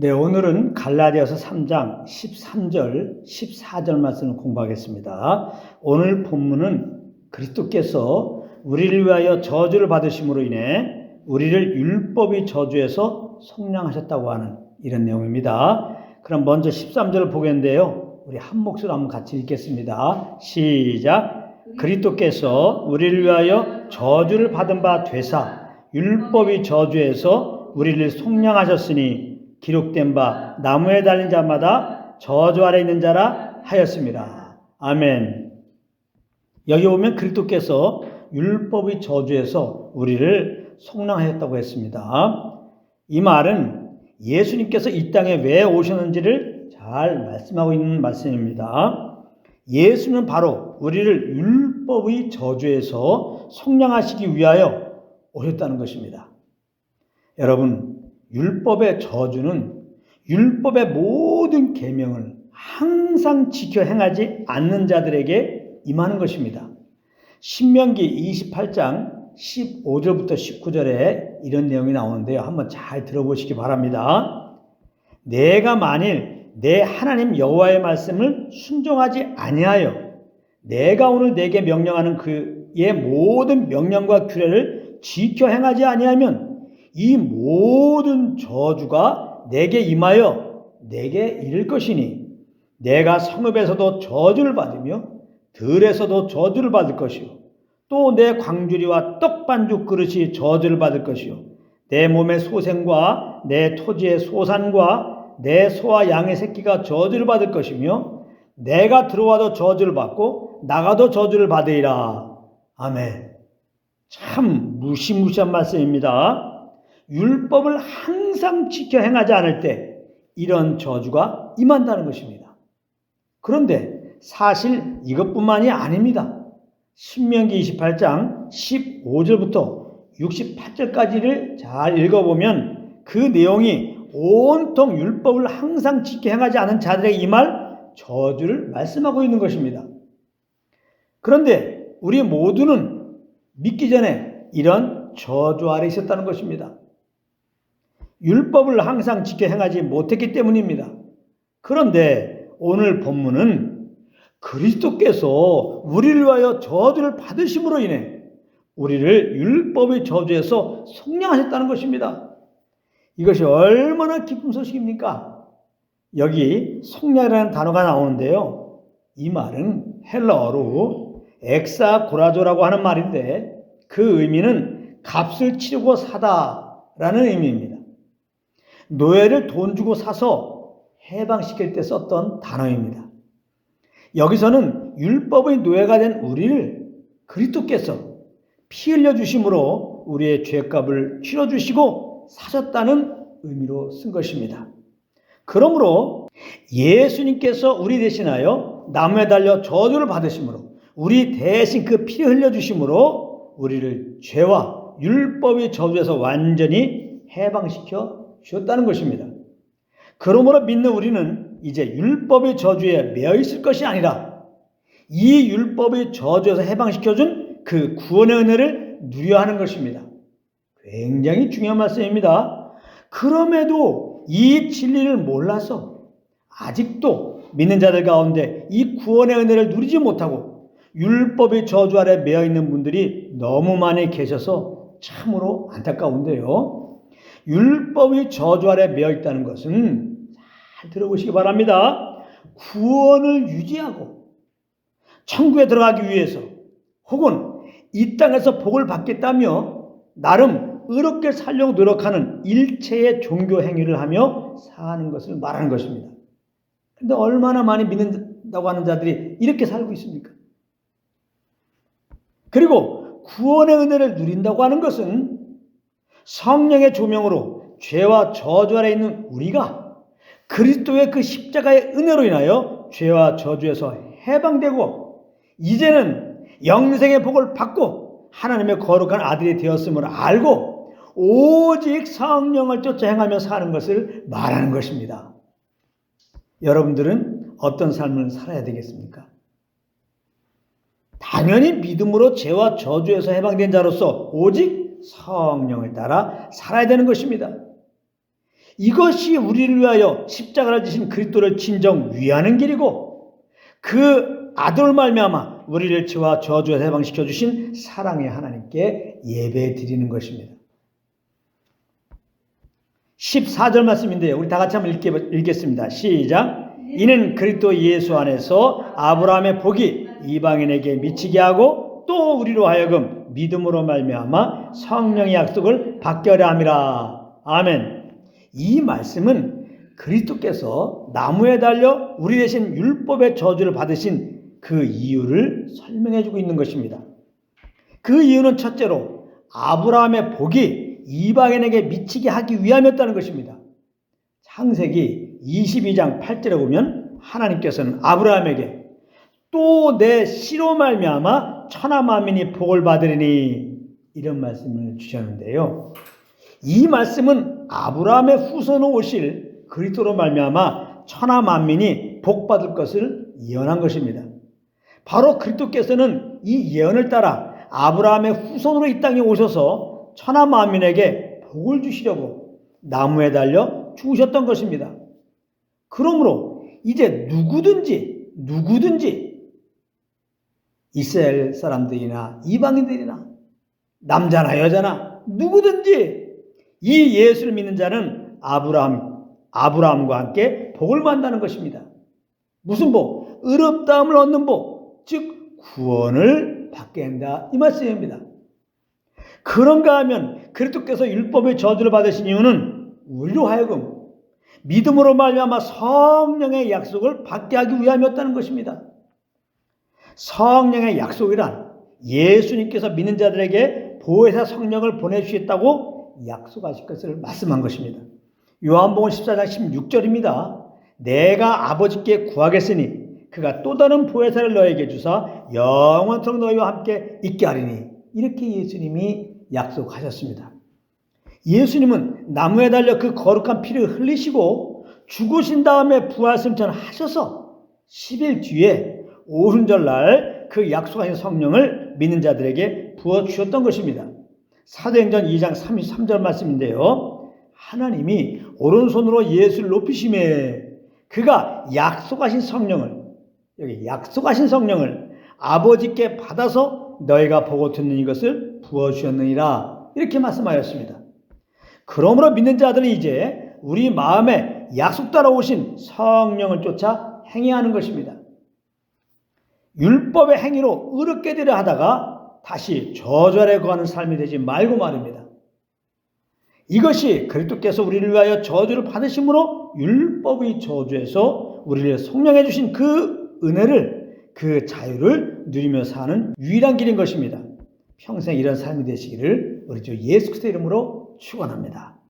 네, 오늘은 갈라디아서 3장 13절, 14절 말씀을 공부하겠습니다. 오늘 본문은 그리스도께서 우리를 위하여 저주를 받으심으로 인해 우리를 율법의 저주에서 속량하셨다고 하는 이런 내용입니다. 그럼 먼저 13절을 보겠는데요. 우리 한 목소리로 한번 같이 읽겠습니다. 시작. 그리스도께서 우리를 위하여 저주를 받은 바 되사 율법의 저주에서 우리를 속량하셨으니 기록된 바 나무에 달린 자마다 저주 아래 있는 자라 하였습니다. 아멘. 여기 보면 그리스도께서 율법의 저주에서 우리를 속량하였다고 했습니다. 이 말은 예수님께서 이 땅에 왜 오셨는지를 잘 말씀하고 있는 말씀입니다. 예수는 바로 우리를 율법의 저주에서 속량하시기 위하여 오셨다는 것입니다. 여러분, 율법의 저주는 율법의 모든 계명을 항상 지켜 행하지 않는 자들에게 임하는 것입니다. 신명기 28장 15절부터 19절에 이런 내용이 나오는데요. 한번 잘 들어보시기 바랍니다. 내가 만일 내 하나님 여호와의 말씀을 순종하지 아니하여 내가 오늘 내게 명령하는 그의 모든 명령과 규례를 지켜 행하지 아니하면 이 모든 저주가 내게 임하여 내게 이를 것이니 내가 성읍에서도 저주를 받으며 들에서도 저주를 받을 것이요. 또 내 광주리와 떡반죽 그릇이 저주를 받을 것이요. 내 몸의 소생과 내 토지의 소산과 내 소와 양의 새끼가 저주를 받을 것이며 내가 들어와도 저주를 받고 나가도 저주를 받으리라. 아멘. 참 무시무시한 말씀입니다 율법을 항상 지켜 행하지 않을 때 이런 저주가 임한다는 것입니다. 그런데 사실 이것뿐만이 아닙니다. 신명기 28장 15절부터 68절까지를 잘 읽어보면 그 내용이 온통 율법을 항상 지켜 행하지 않은 자들에게 임할 저주를 말씀하고 있는 것입니다. 그런데 우리 모두는 믿기 전에 이런 저주 아래 있었다는 것입니다. 율법을 항상 지켜 행하지 못했기 때문입니다. 그런데 오늘 본문은 그리스도께서 우리를 위하여 저주를 받으심으로 인해 우리를 율법의 저주에서 속량하셨다는 것입니다. 이것이 얼마나 기쁜 소식입니까? 여기 속량이라는 단어가 나오는데요. 이 말은 헬라어로 엑사 고라조라고 하는 말인데 그 의미는 값을 치르고 사다라는 의미입니다. 노예를 돈 주고 사서 해방시킬 때 썼던 단어입니다. 여기서는 율법의 노예가 된 우리를 그리스도께서 피 흘려 주심으로 우리의 죄값을 치러 주시고 사셨다는 의미로 쓴 것입니다. 그러므로 예수님께서 우리 대신하여 나무에 달려 저주를 받으심으로 우리 대신 그 피를 흘려 주심으로 우리를 죄와 율법의 저주에서 완전히 해방시켜 주셨다는 것입니다. 그러므로 믿는 우리는 이제 율법의 저주에 매여 있을 것이 아니라 이 율법의 저주에서 해방시켜준 그 구원의 은혜를 누려 하는 것입니다. 굉장히 중요한 말씀입니다. 그럼에도 이 진리를 몰라서 아직도 믿는 자들 가운데 이 구원의 은혜를 누리지 못하고 율법의 저주 아래 매여 있는 분들이 너무 많이 계셔서 참으로 안타까운데요. 율법의 저주 아래 매여 있다는 것은 잘 들어보시기 바랍니다. 구원을 유지하고 천국에 들어가기 위해서 혹은 이 땅에서 복을 받겠다며 나름 의롭게 살려고 노력하는 일체의 종교 행위를 하며 사는 것을 말하는 것입니다. 근데 얼마나 많이 믿는다고 하는 자들이 이렇게 살고 있습니까? 그리고 구원의 은혜를 누린다고 하는 것은 성령의 조명으로 죄와 저주 아래 있는 우리가 그리스도의 그 십자가의 은혜로 인하여 죄와 저주에서 해방되고 이제는 영생의 복을 받고 하나님의 거룩한 아들이 되었음을 알고 오직 성령을 쫓아 행하며 사는 것을 말하는 것입니다. 여러분들은 어떤 삶을 살아야 되겠습니까? 당연히 믿음으로 죄와 저주에서 해방된 자로서 오직 성령을 따라 살아야 되는 것입니다. 이것이 우리를 위하여 십자가를 지신 그리스도를 진정 위하는 길이고 그 아들 말미암아 우리를 죄와 저주에서 해방시켜 주신 사랑의 하나님께 예배 드리는 것입니다. 14절 말씀인데요. 우리 다 같이 한번 읽게, 읽겠 습니다. 시작. 이는 그리스도 예수 안에서 아브라함의 복이 이방인에게 미치게 하고 또 우리로 하여금 믿음으로 말미암아 성령의 약속을 받게 하려 함이라. 아멘. 이 말씀은 그리스도께서 나무에 달려 우리 대신 율법의 저주를 받으신 그 이유를 설명해 주고 있는 것입니다. 그 이유는 첫째로 아브라함의 복이 이방인에게 미치게 하기 위함이었다는 것입니다. 창세기 22장 8절에 보면 하나님께서는 아브라함에게 또 내 씨로 말미암아 천하 만민이 복을 받으리니 이런 말씀을 주셨는데요. 이 말씀은 아브라함의 후손으로 오실 그리스도로 말미암아 천하 만민이 복 받을 것을 예언한 것입니다. 바로 그리스도께서는 이 예언을 따라 아브라함의 후손으로 이 땅에 오셔서 천하 만민에게 복을 주시려고 나무에 달려 죽으셨던 것입니다. 그러므로 이제 누구든지 누구든지 이스라엘 사람들이나 이방인들이나 남자나 여자나 누구든지 이 예수를 믿는 자는 아브라함 아브라함과 함께 복을 받는다는 것입니다. 무슨 복? 의롭다함을 얻는 복, 즉 구원을 받게 한다 이 말씀입니다. 그런가 하면 그리스도께서 율법의 저주를 받으신 이유는 우리로 하여금 믿음으로 말미암아 성령의 약속을 받게 하기 위함이었다는 것입니다. 성령의 약속이란 예수님께서 믿는 자들에게 보혜사 성령을 보내주셨다고 약속하실 것을 말씀한 것입니다. 요한복음 14장 16절입니다. 내가 아버지께 구하겠으니 그가 또 다른 보혜사를 너에게 주사 영원토록 너희와 함께 있게 하리니 이렇게 예수님이 약속하셨습니다. 예수님은 나무에 달려 그 거룩한 피를 흘리시고 죽으신 다음에 부활승천 하셔서 10일 뒤에 오순절날 그 약속하신 성령을 믿는 자들에게 부어주셨던 것입니다. 사도행전 2장 33절 말씀인데요. 하나님이 오른손으로 예수를 높이심에 그가 약속하신 성령을 여기 약속하신 성령을 아버지께 받아서 너희가 보고 듣는 이것을 부어주셨느니라 이렇게 말씀하였습니다. 그러므로 믿는 자들은 이제 우리 마음에 약속 따라 오신 성령을 쫓아 행해야 하는 것입니다. 율법의 행위로 의롭게 되려 하다가 다시 저절에 거하는 삶이 되지 말고 말입니다. 이것이 그리스도께서 우리를 위하여 저주를 받으심으로 율법의 저주에서 우리를 성령해 주신 그 은혜를 그 자유를 누리며 사는 유일한 길인 것입니다. 평생 이런 삶이 되시기를 우리 주 예수 그리스도 이름으로 축원합니다.